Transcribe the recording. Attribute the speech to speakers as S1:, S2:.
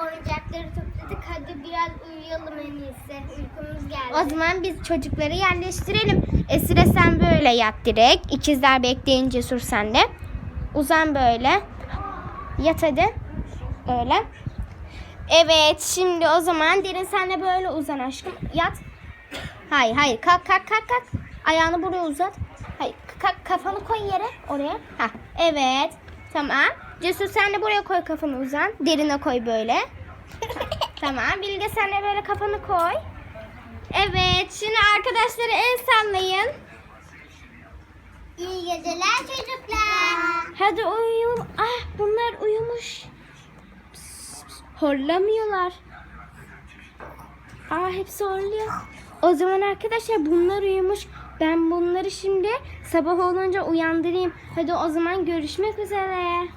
S1: oyuncakları topladık. Hadi biraz uyuyalım en. Uykumuz geldi.
S2: O zaman biz çocukları yerleştirelim. Esire sen böyle yat direkt. İkizler bekleyin cesur sen de. Uzan böyle. Yat hadi. Öyle. Evet şimdi o zaman derin sen de böyle uzan aşkım. Yat. Hayır hayır kalk kalk kalk kalk. Ayağını buraya uzat. Hayır kalk kafanı koy yere oraya. Ha evet. Tamam. Cesur sen de buraya koy kafanı uzan. Derine koy böyle. tamam. Bilge sen de böyle kafanı koy. Evet. Şimdi arkadaşları el sallayın.
S1: İyi geceler çocuklar.
S2: Hadi uyuyalım. Ah bunlar uyumuş. Pıs, pıs. Horlamıyorlar. Aa hepsi horluyor. O zaman arkadaşlar bunlar uyumuş. Ben bunları şimdi sabah olunca uyandırayım. Hadi o zaman görüşmek üzere.